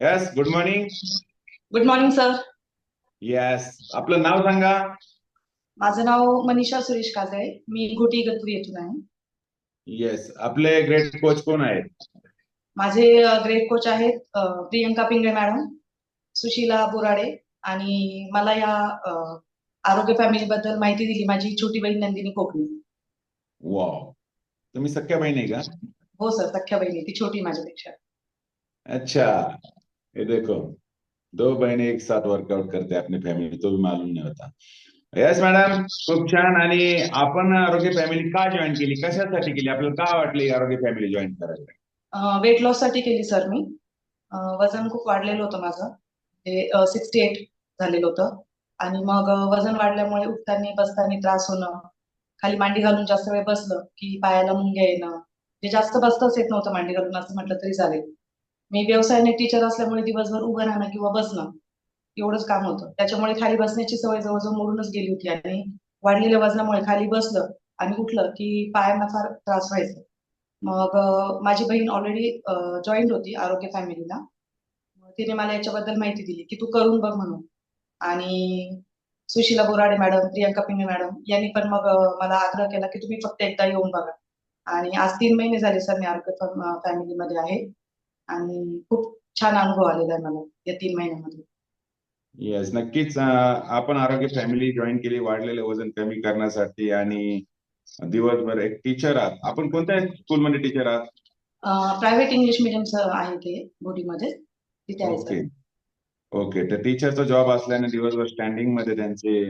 Yes good morning good morning sir yes आपलं नाव सांगा. माझं नाव मनीषा सुरेश काजळे मी घोटी इगतपुरी येथून आहे. येस आपले ग्रेट कोच कोण आहेत? माझे ग्रेट कोच आहेत अ, प्रियंका पिंगळे मॅडम सुशीला बोराडे आणि मला या अ, आरोग्य फॅमिली बद्दल माहिती दिली माझी छोटी बहीण नंदिनी कोकणी. वाव तुम्ही सख्या बहीण आहे का? हो सर सख्या बहिणी ती छोटी माझ्यापेक्षा. अच्छा. ये देखो दो बहने एक साथ वर्कआउट करते अपनी फॅमिली तो भी मालूम नाही होता। येस मॅडम खूप छान आणि आपण आरोग्य फॅमिली का जॉईन केली? कशासाठी केली? आपल्याला का वाटलं आरोग्य फॅमिली जॉईन करायला? वेट लॉससाठी केली सर मी. वजन खूप वाढलेलं होतं माझं. ते सिक्स्टी एट झालेलं होतं. आणि मग वजन वाढल्यामुळे उठताना बसताना त्रास होणं खाली मांडी घालून जास्त वेळ बसलं की पायाला मुंग्या येणं जे जास्त बसताच येत नव्हतं मांडी घालून असं म्हटलं तरी चालेल. मी व्यवसायाने टीचर असल्यामुळे दिवसभर उभं राहणं किंवा बसणं एवढंच काम होतं. त्याच्यामुळे खाली बसण्याची सवय जवळजवळ मोडूनच गेली होती आणि वाढलेल्या वजनामुळे खाली बसलं आणि उठलं की पायांना फार त्रास व्हायचा. मग माझी बहीण ऑलरेडी जॉईंट होती आरोग्य फॅमिलीला तिने मला याच्याबद्दल माहिती दिली की तू करून बघ म्हणून. आणि सुशीला बोराडे मॅडम प्रियांका पिंगे मॅडम यांनी पण मग मला आग्रह केला की तुम्ही फक्त एकदा येऊन बघा. आणि आज तीन महिने झाले सर मी आरोग्य फॅमिलीमध्ये आहे. आणि खूप छान अनुभव आलेला आहे मला या तीन महिन्यामध्ये. येस नक्कीच आपण आरोग्य फॅमिली जॉईन केली वाढलेलं वजन कमी करण्यासाठी आणि दिवसभर एक टीचर आहात. आपण कोणत्या स्कूलमध्ये टीचर आहात? प्रायव्हेट इंग्लिश मिडियमचं आहे ते बोटीमध्ये तिथे आहे ओके तर टीचरचा जॉब असल्याने दिवसभर स्टँडिंगमध्ये त्यांचे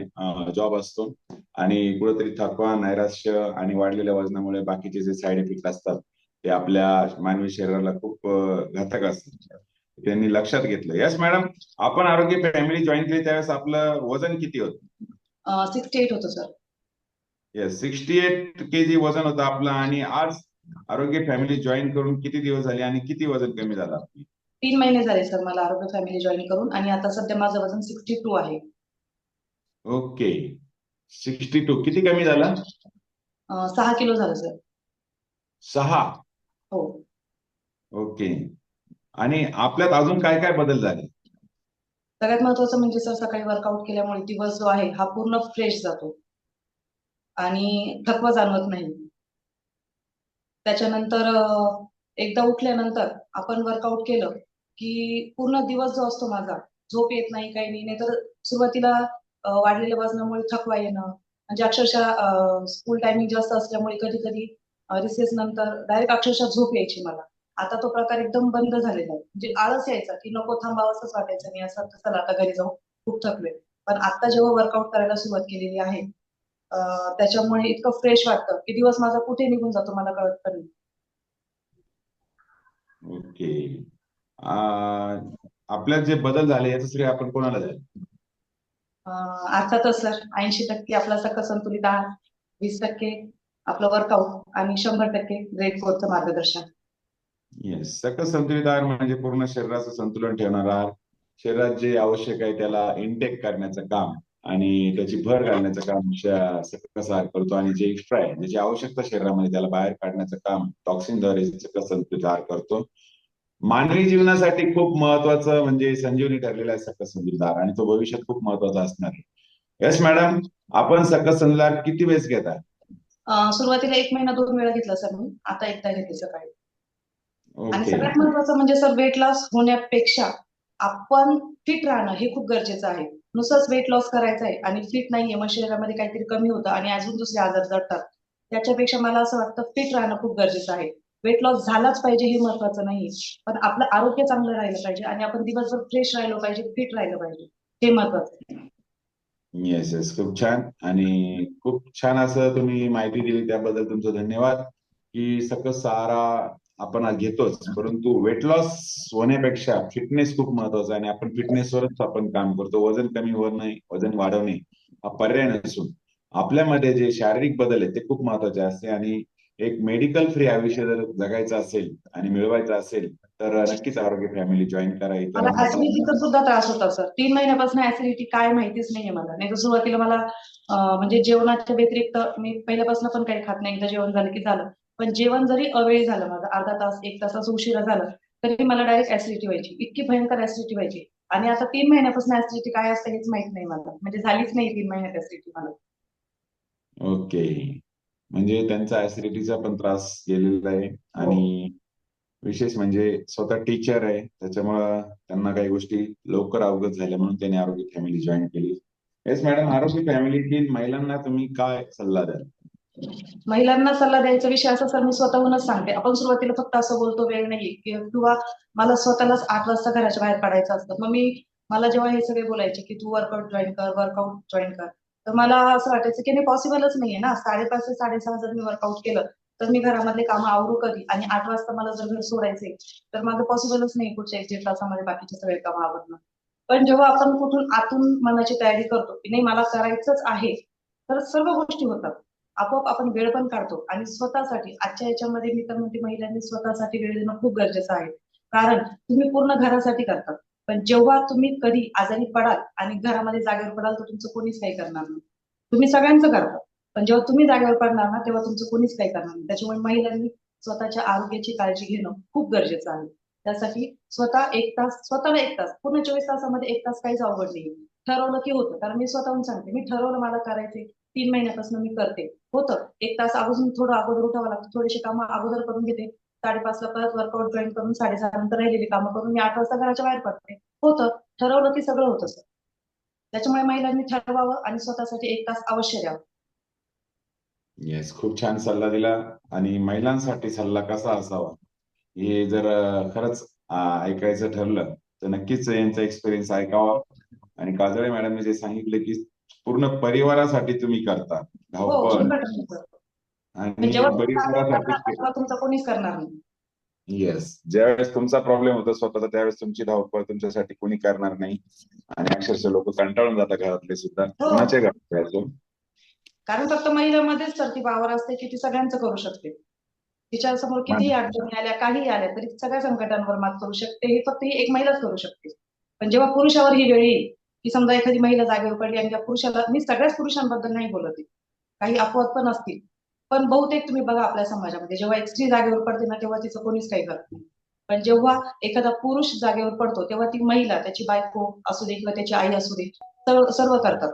जॉब असतो. आणि कुठेतरी थकवा नैराश्य आणि वाढलेल्या वजनामुळे बाकीचे जे साईड इफेक्ट असतात ते आपल्या मानवी शरीराला खूप घातक असतात. त्यांनी लक्षात घेतलं. यस मॅडम आपण आरोग्य फॅमिली जॉईन केली त्यावेळेस आपलं वजन किती होतं? सिक्स्टी एट होतं sir yes sixty eight K G वजन होतं आपलं आणि आज आरोग्य फॅमिली जॉईन करून किती दिवस झाले आणि किती वजन कमी झालं आपलं? तीन महिने झाले सर मला आरोग्य फॅमिली जॉईन करून आणि आता सध्या माझं वजन सिक्स्टी टू आहे. ओके. सिक्स्टी टू किती कमी झालं? सहा किलो झालं सर सहा. हो. ओके. आणि आपल्यात अजून काय काय बदल झाले? सगळ्यात महत्वाचं म्हणजे सर सकाळी वर्कआउट केल्यामुळे दिवस जो आहे हा पूर्ण फ्रेश जातो. आणि थकवा जाणवत नाही. त्याच्यानंतर एकदा उठल्यानंतर आपण वर्कआउट केलं की पूर्ण दिवस जो असतो माझा झोप येत नाही काही नाही नाहीतर सुरुवातीला वाढलेल्या वजनामुळे थकवा येणं म्हणजे अक्षरशः स्कूल टायमिंग जास्त असल्यामुळे कधी कधी रिसेस नंतर डायरेक्ट अक्षरशः झोप यायची मला. आता तो प्रकार एकदम बंद झालेला आहे. म्हणजे आळस यायचा की नको थांबावंसंच वाटायचं नाही असं चला आता घरी जाऊ. खूप थकले पण आता जेव्हा वर्कआउट करायला सुरुवात केलेली आहे त्याच्यामुळे इतकं फ्रेश वाटतं की दिवस माझा कुठे निघून जातो मला कळत पण नाही. ओके. आपल्यात जे बदल झाले याचं श्रेय आपण कोणाला द्याल? अर्थातच सर. ऐंशी टक्के आपला सकस संतुलित आहार वीस टक्के आपलं वर्कआउट आणि शंभर टक्के ग्रेट कोचचं मार्गदर्शन. येस सकस संतुलित आहार म्हणजे पूर्ण शरीराचं संतुलन ठेवणार आहार. शरीरात जे आवश्यक आहे त्याला इनटेक करण्याचं काम आणि त्याची भर घालण्याचं काम सकस आहार करतो आणि जे एक्स्ट्रा आहे ज्याची आवश्यकता शरीरामध्ये त्याला बाहेर काढण्याचं काम टॉक्सिनद्वारे सकस संतुलित आहार करतो. मानवी जीवनासाठी खूप महत्वाचं म्हणजे संजीवनी ठरलेला आहे सकस संतुलित आहार आणि तो भविष्यात खूप महत्त्वाचा असणार आहे. यस मॅडम आपण सकस संतुलित आहार किती वेळेस घेता सुरुवातीला एक महिना दोन वेळा घेतला सर मी. आता एकदा घेते सकाळी. आणि सगळ्यात महत्वाचं म्हणजे सर वेट लॉस होण्यापेक्षा आपण फिट राहणं हे खूप गरजेचं आहे. नुसतंच वेट लॉस करायचं आहे आणि फिट नाहीये मग शरीरामध्ये काहीतरी कमी होतं आणि अजून दुसरे आजार जडतात. त्याच्यापेक्षा मला असं वाटतं फिट राहणं खूप गरजेचं आहे. वेट लॉस झालाच पाहिजे हे महत्वाचं नाही पण आपलं आरोग्य चांगलं राहिलं पाहिजे आणि आपण दिवसभर फ्रेश राहिलो पाहिजे फिट राहिलं पाहिजे. हे महत्वाचं येस येस खूप छान. आणि खूप छान असं तुम्ही माहिती दिली. त्याबद्दल तुमचं धन्यवाद. की सकस सहारा आपण घेतोच. परंतु वेट लॉस होण्यापेक्षा फिटनेस खूप महत्त्वाचा आहे. आणि आपण फिटनेसवरच आपण काम करतो. वजन कमी होणे वजन वाढवणे हा पर्याय नसून. आपल्यामध्ये जे शारीरिक बदल आहेत ते खूप महत्त्वाचे असते. आणि एक मेडिकल फ्री आयुष्य जर जगायचं असेल आणि मिळवायचं असेल तर नक्कीच आरोग्य फॅमिली जॉईन करा इतर मला ऍसिडिटीचा सुद्धा त्रास होता सर तीन महिन्यापासून ऍसिडिटी काय माहितीच नाहीये मला. नाही तर सुरुवातीला मला म्हणजे जेवणाच्या व्यतिरिक्त मी पहिल्यापासून पण काही खात नाही. एकदा जेवण झालं की झालं. पण जेवण जरी अवेळी झालं माझं अर्धा तास एक तासाचं उशिरा झालं तरी मला डायरेक्ट ऍसिडिटी व्हायची. इतकी भयंकर ऍसिडिटी व्हायची. आणि आता तीन महिन्यापासून ऍसिडिटी काय असते हेच माहीत नाही मला. म्हणजे झालीच नाही तीन महिन्यात ऍसिडिटी मला. ओके म्हणजे त्यांचा ऍसिडिटीचा पण त्रास गेलेला आहे. आणि विशेष म्हणजे स्वतः टीचर आहे. त्याच्यामुळं त्यांना काही गोष्टी लवकर अवगत झाल्या म्हणून त्यांनी आरोग्य फॅमिली जॉईन केली. येस मॅडम आरोग्य फॅमिलीतील महिलांना तुम्ही काय सल्ला द्याल? महिलांना सल्ला द्यायचा विषय असा सर मी स्वतःहूनच सांगते. आपण सुरुवातीला फक्त असं बोलतो वेळ नाही. किंवा मला स्वतःलाच आठ वाजता घराच्या बाहेर पडायचं असतं. मग मी मला जेव्हा हे सगळे बोलायचे की तू वर्कआउट जॉईन कर वर्कआउट जॉईन कर. तर मला असं वाटायचं की नाही पॉसिबलच नाहीये ना. साडेपाच ते साडेसहा जर मी वर्कआउट केलं तर मी घरामधले कामं आवरू कधी? आणि आठ वाजता मला जर घर सोडायचे तर माझं पॉसिबलच नाही पुढच्या एक दीड तासामध्ये बाकीचे सगळे कामं आवडणं पण जेव्हा आपण कुठून आतून मनाची तयारी करतो की नाही मला करायचंच आहे तर सर्व गोष्टी होतात. आपोआप आपण वेळ पण काढतो. आणि स्वतःसाठी आजच्या याच्यामध्ये मी तर म्हणते महिलांनी स्वतःसाठी वेळ देणं खूप गरजेचं आहे. कारण तुम्ही पूर्ण घरासाठी करतात पण जेव्हा तुम्ही कधी आजारी पडाल आणि घरामध्ये जागेवर पडाल तर तुमचं कोणीच काही करणार नाही. तुम्ही सगळ्यांचं करता. पण जेव्हा तुम्ही जागेवर पडणार ना तेव्हा तुमचं कोणीच काही करणार नाही. त्याच्यामुळे महिलांनी स्वतःच्या आरोग्याची काळजी घेणं खूप गरजेचं आहे. त्यासाठी स्वतः एक तास स्वतःला एक तास पूर्ण चोवीस तासामध्ये एक तास काहीच अवघड नाही ठरवलं की होतं कारण मी स्वतःहून सांगते मी ठरवलं मला करायचे तीन महिन्यापासून मी करते. होतं एक तास अगोदर थोडं अगोदर उठावं लागतं थोडीशी कामं अगोदर करून घेते. साडेपाचला परत वर्कआउट जॉईन करून साडेसहा नंतर राहिलेली कामं करून मी आठ वाजता घराच्या बाहेर पडते. होतं ठरवलं की सगळं होतं सर. त्याच्यामुळे महिलांनी ठरवावं आणि स्वतःसाठी एक तास अवश्य द्यावं. येस खूप छान सल्ला दिला. आणि महिलांसाठी सल्ला कसा असावा? हे जर खरंच ऐकायचं ठरलं तर नक्कीच यांचा एक्सपिरियन्स ऐकावा. आणि काजळे मॅडमने जे सांगितले की पूर्ण परिवारासाठी तुम्ही करता. हो धावपळ सर आणि म्हणजे परिवारासाठी येस ज्यावेळेस तुमचा प्रॉब्लेम होतो स्वतःचा त्यावेळेस तुमची धावपळ तुमच्यासाठी कोणी करणार नाही. आणि अक्षरशः लोक कंटाळून जातात घरातले सुद्धा. हो. कोणाच्या घरात जायचो कारण फक्त महिलामध्येच तर ती पावर असते की ती सगळ्यांचं करू शकते. तिच्या समोर कितीही अडचणी आल्या काहीही आल्या तरी सगळ्या संकटांवर मात करू शकते. हे फक्त ही एक महिलाच करू शकते. पण जेव्हा पुरुषावर ही वेळ येईल की समजा एखादी महिला जागेवर पडली आणि त्या पुरुषाला मी सगळ्याच पुरुषांबद्दल नाही बोलत आहे. काही अपवाद पण असतील. पण बहुतेक तुम्ही बघा आपल्या समाजामध्ये जेव्हा एक स्त्री जागेवर पडते ना तेव्हा तिचं कोणीच काही करत नाही. पण जेव्हा एखादा पुरुष जागेवर पडतो तेव्हा ती महिला त्याची बायको असू दे किंवा त्याची आई असू दे सर्व सर्व करतात.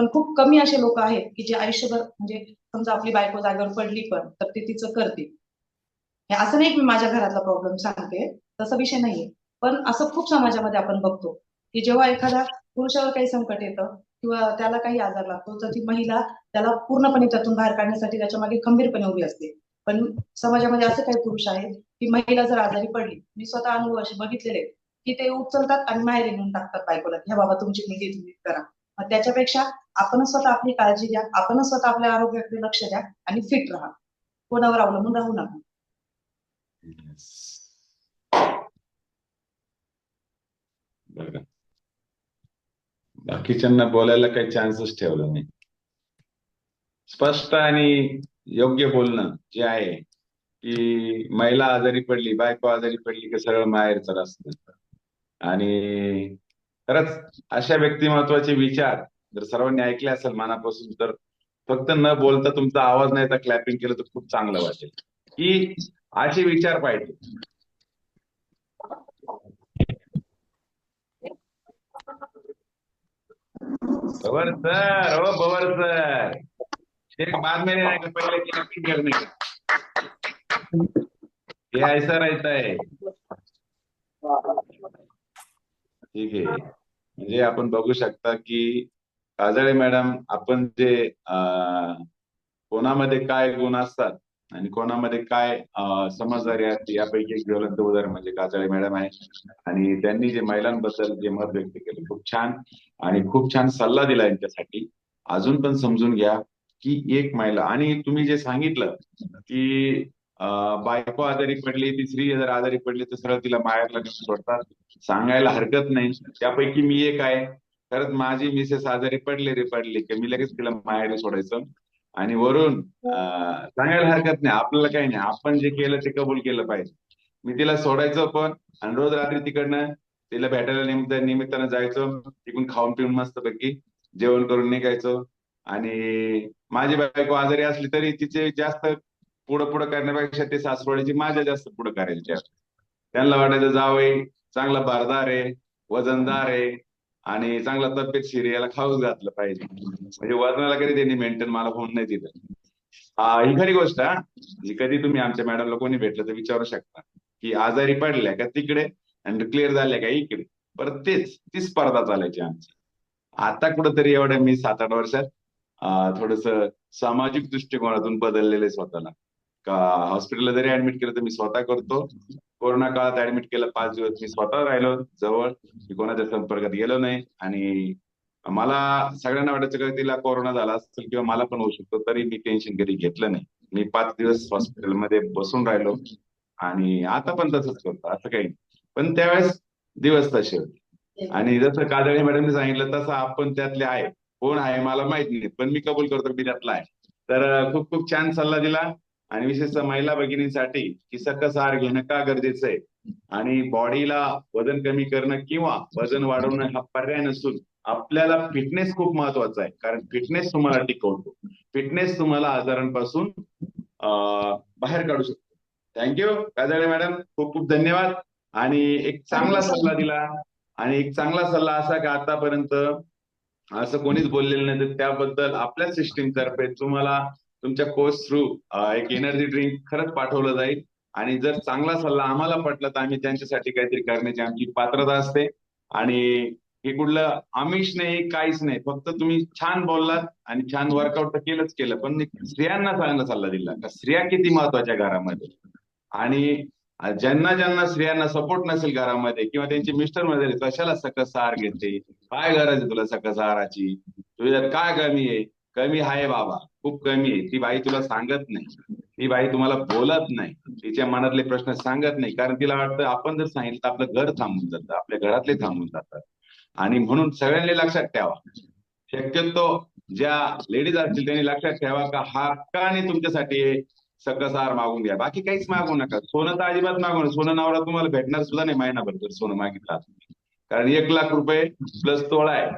पण खूप कमी असे लोक आहेत की जे आयुष्यभर म्हणजे समजा आपली बायको जागेवर पडली पण तर ती तिचं करते हे असं नाही की मी माझ्या घरातला प्रॉब्लेम सांगते तसा विषय नाहीये. पण असं खूप समाजामध्ये आपण बघतो की जेव्हा एखादा पुरुषावर काही संकट येतं किंवा त्याला काही आजार लागतो तर ती महिला त्याला पूर्णपणे त्यातून बाहेर काढण्यासाठी त्याच्यामागे खंबीरपणे उभी असते. पण समाजामध्ये असे काही पुरुष आहेत की महिला जर आजारी पडली मी स्वतः अनुभव असे बघितलेले की ते उचलतात आणि माहेर नेऊन टाकतात बायकोला ह्या बाबा तुमची मुलगी तुम्ही करा. त्याच्यापेक्षा आपणच स्वतः आपली काळजी घ्या आपणच स्वतः आपल्या आरोग्याकडे लक्ष द्या आणि फिट राहा. कोणावर अवलंबून राहू नका. बरं. बाकीच्यांना बोलायला काही चान्सच ठेवला नाही. स्पष्ट आणि योग्य बोलणं जे आहे की महिला आजारी पडली बायको आजारी पडली की सरळ माहेरचं असतं आणि खरंच अशा व्यक्तिमत्वाचे विचार जर सर्वांनी ऐकले असेल मनापासून तर फक्त न बोलता तुमचा आवाज नाही तर क्लॅपिंग केलं तर खूप चांगलं वाटेल. की असे विचार पाहिजे. पवार सर हो बवर सर. एक बाद में नहीं आएगा पहले क्लैपिंग करने का? ये ऐसा रहता है. ठीक आहे. म्हणजे आपण बघू शकता की काजळे मॅडम आपण जे कोणामध्ये काय गुण असतात आणि कोणामध्ये काय समजदारी असते यापैकी एक ज्वलंत उदाहरण म्हणजे काजळे मॅडम आहे. आणि त्यांनी जे महिलांबद्दल जे मत व्यक्त केलं खूप छान आणि खूप छान सल्ला दिला यांच्यासाठी. अजून पण समजून घ्या की एक महिला आणि तुम्ही जे सांगितलं की बायको आजारी पडली ती स्त्री जर आजारी पडली तर सरळ तिला माहेरला नेऊन सोडतात. सांगायला हरकत नाही. त्यापैकी मी एक आहे. खरंच माझी मिसेस आजारी पडली रे पडली की मी लगेच तिला मायाला सोडायचं. आणि वरून सांगायला हरकत नाही. आपल्याला काही नाही. आपण जे केलं ते कबूल केलं पाहिजे. मी तिला सोडायचं पण आणि रोज रात्री तिकडनं तिला भेटायला निमित्त निमित्तानं जायचं. तिकडून खाऊन पिऊन मस्तपैकी जेवण करून निघायचो. आणि माझी बायको आजारी असली तरी तिचे जास्त पुढं पुढं करण्यापेक्षा ते सासवडीची माझ्या जास्त पुढं करायची त्यांना वाटायचं जावई चांगला भारदार आहे वजनदार आहे आणि चांगला तब्येतशीर याला खाऊच घातलं पाहिजे. म्हणजे वजनाला कधी त्यांनी मेंटेन मला होऊन नाही दिलं. ही खरी गोष्ट हा. कधी तुम्ही आमच्या मॅडमला कोणी भेटलं तर विचारू शकता की आजारी पडल्या का तिकडे आणि क्लिअर झाल्या का इकडे. परत तेच ती स्पर्धा चालायची आमची. आता कुठंतरी एवढ्या मी सात आठ वर्षात थोडस सामाजिक दृष्टिकोनातून बदललेले स्वतःला. का हॉस्पिटलला जरी ऍडमिट केलं तर मी स्वतः करतो. कोरोना काळात ऍडमिट केलं पाच दिवस मी स्वतः राहिलो जवळ. मी कोणाच्या संपर्कात गेलो नाही. आणि मला सगळ्यांना वाटायचं का तिला कोरोना झाला असेल किंवा मला पण होऊ शकतो तरी मी टेन्शन कधी घेतलं नाही. मी पाच दिवस हॉस्पिटलमध्ये बसून राहिलो. आणि आता पण तसंच करतो असं काही नाही. पण त्यावेळेस दिवस तसे होते. आणि जसं कादळी मॅडमने सांगितलं तसं आपण त्यातले आहे. कोण आहे मला माहीत नाही. पण मी कबूल करतो मी त्यातला आहे. तर खूप खूप छान सल्ला दिला. आणि विशेषतः महिला भगिनींसाठी की सकस आहार घेणं का गरजेचं आहे? आणि बॉडीला वजन कमी करणं किंवा वजन वाढवणं हा पर्याय नसून आपल्याला फिटनेस खूप महत्त्वाचा आहे. कारण फिटनेस तुम्हाला टिकवतो. फिटनेस तुम्हाला आजारांपासून बाहेर काढू शकतो. थँक्यू काजळे मॅडम खूप खूप धन्यवाद. आणि एक चांगला सल्ला दिला. आणि एक चांगला सल्ला असा की आतापर्यंत असं कोणीच बोललेलं नाही. तर त्याबद्दल आपल्या सिस्टीम तर्फे तुम्हाला तुमच्या कोर्स थ्रू एक एनर्जी ड्रिंक खरंच पाठवलं जाईल. आणि जर चांगला सल्ला आम्हाला पटला तर आम्ही त्यांच्यासाठी काहीतरी करण्याची आमची पात्रता असते. आणि हे कुठलं आमिष नाही काहीच नाही. फक्त तुम्ही छान बोललात आणि छान वर्कआउट तर केलंच केलं. पण स्त्रियांना चांगला सल्ला दिला. का स्त्रिया किती महत्त्वाच्या घरामध्ये? आणि ज्यांना ज्यांना स्त्रियांना सपोर्ट नसेल घरामध्ये किंवा त्यांचे मिस्टरमध्ये कशाला सकस आहार घेते? काय गरज आहे तुला सकस आहाराची तुझ्यात काय कमी आहे? कमी आहे बाबा खूप कमी आहे. ती बाई तुला सांगत नाही. ती बाई तुम्हाला बोलत नाही. तिच्या मनातले प्रश्न सांगत नाही. कारण तिला वाटतं आपण जर सांगितलं तर आपलं घर थांबून जातं आपल्या घरातले थांबून जातात. आणि म्हणून सगळ्यांनी लक्षात ठेवा. शक्यतो ज्या लेडीज असतील त्यांनी लक्षात ठेवा का हक्काने तुमच्यासाठी सकस आहार मागून घ्या बाकी काहीच मागू नका. सोनं तर अजिबात मागू नका. सोनं नवरा तुम्हाला भेटणार सुद्धा नाही महिनाभर जर सोनं मागितलं कारण एक लाख रुपये प्लस तोळा आहे.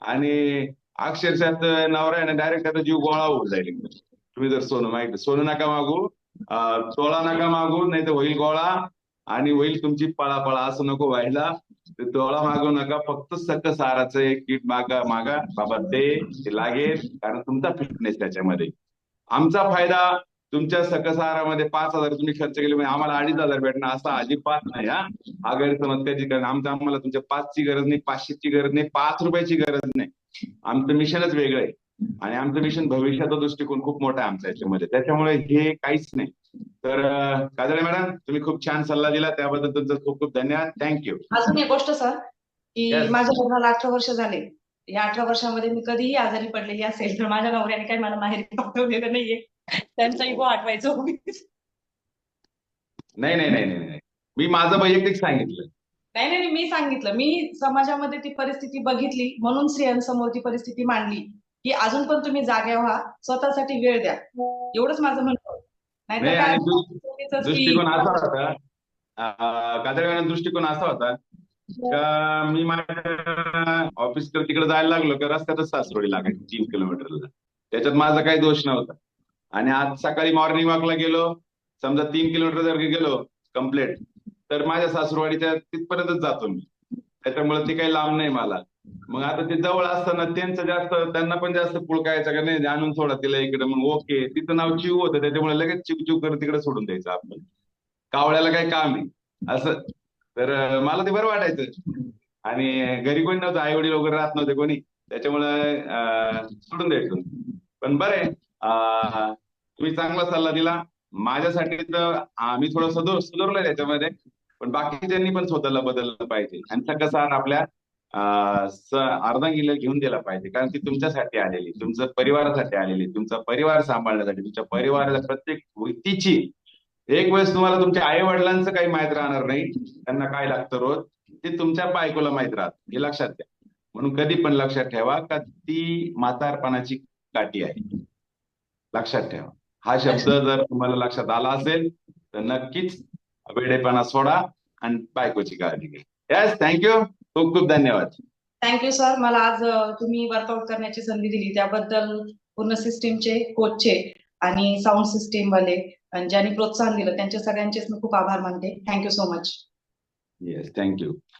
आणि अक्षरशः नवरा आहे ना डायरेक्ट आता जीव गोळा होऊन जाईल तुम्ही जर सोनं मागितलं सोनं नका मागू. अं, तोळा नका मागू नाही तर होईल गोळा. आणि होईल तुमची पळापळा असं नको व्हायला. तोळा मागू नका फक्त सक्क आहाराचं एक किट मागा मागा. बाबा ते लागेल. कारण तुमचा फिटनेस त्याच्यामध्ये. आमचा फायदा तुमच्या सकसारामध्ये पाच हजार तुम्ही खर्च केले म्हणजे आम्हाला अडीच हजार भेटणार असा अजिबात नाही हा. हा गैरसमज त्याची कारण आमचं आम्हाला तुमच्या पाचची गरज नाही पाचशेची गरज नाही पाच रुपयाची गरज नाही. आमचं मिशनच वेगळं आहे. आणि आमचं मिशन भविष्याचा दृष्टिकोन खूप मोठा आहे आमचा याच्यामध्ये. त्याच्यामुळे हे काहीच नाही. तर काजळे मॅडम तुम्ही खूप छान सल्ला दिला. त्याबद्दल तुमचं खूप खूप धन्यवाद. थँक्यू अजून एक गोष्ट सर की. माझ्या लग्नाला अठरा वर्ष झाले. या अठरा वर्षामध्ये मी कधीही आजारी पडलेली असेल तर माझ्या नवऱ्याने काही मला माहेरी पाठवलेलं नाहीये. त्यांचा इगो आठवायचं नाही नाही नाही नाही. मी माझं वैयक्तिक सांगितलं. नाही नाही मी सांगितलं. मी समाजामध्ये ती परिस्थिती बघितली म्हणून स्त्रियांसमोर ती परिस्थिती मांडली की अजून पण तुम्ही जाग्या व्हा स्वतःसाठी वेळ द्या. एवढंच माझं म्हणणं नाहीतर दृष्टिकोन असा होता दृष्टिकोन असा होता का मी माझ्या ऑफिस तिकडे जायला लागलो का रस्त्यातच सासवडी लागायची तीन किलोमीटरला. त्याच्यात माझा काही दोष नव्हता. आणि आज सकाळी मॉर्निंग वॉकला गेलो समजा तीन किलोमीटर जर गेलो कंप्लीट तर माझ्या सासूरवाडीच्या तिथपर्यंतच जातो मी. त्याच्यामुळे ते काही लांब नाही मला. मग आता ते जवळ असताना त्यांचं जास्त त्यांना पण जास्त पुळकायचं का नाही आणून सोडा तिला इकडे. मग ओके तिचं नाव चिव होतं त्याच्यामुळे लगेच चिव चिव करत तिकडे सोडून द्यायचं आपण. कावळ्याला काही काम आहे. असं. तर मला ते बरं वाटायचं. आणि घरी कोणी नव्हतं आई वडील वगैरे राहत नव्हते कोणी. त्याच्यामुळे सोडून द्यायचं. पण बरं आहे. तुम्ही चांगला सल्ला दिला. माझ्यासाठी तर आम्ही थोडं सुधार सुधारलोय त्याच्यामध्ये. पण बाकीच्यांनी पण स्वतःला बदललं पाहिजे. आणि कसा आपल्या अर्धांगिला घेऊन दिला पाहिजे. कारण ती तुमच्यासाठी आलेली तुमचं परिवारासाठी आलेली तुमचा परिवार सांभाळण्यासाठी तुमच्या परिवाराला प्रत्येक व्यक्तीची एक वेळेस तुम्हाला तुमच्या आई वडिलांचं काही माहीत राहणार नाही. त्यांना काय लागतं रोज? ते तुमच्या बायकोला माहीत राहत. हे लक्षात घ्या. म्हणून कधी पण लक्षात ठेवा का ती म्हातारपणाची काठी आहे. लक्षात ठेवा. हा शब्द जर तुम्हाला लक्षात आला असेल तर नक्कीच वेडेपणा सोडा आणि बायकोची काळजी घ्या. यस थँक्यू खूप खूप धन्यवाद. थँक्यू सर मला आज तुम्ही वर्कआउट करण्याची संधी दिली. त्याबद्दल पूर्ण सिस्टीमचे कोचचे आणि साऊंड सिस्टीम वाले ज्यांनी प्रोत्साहन दिलं त्यांचे सगळ्यांचेच मी खूप आभार मानते. Thank you so much yes thank you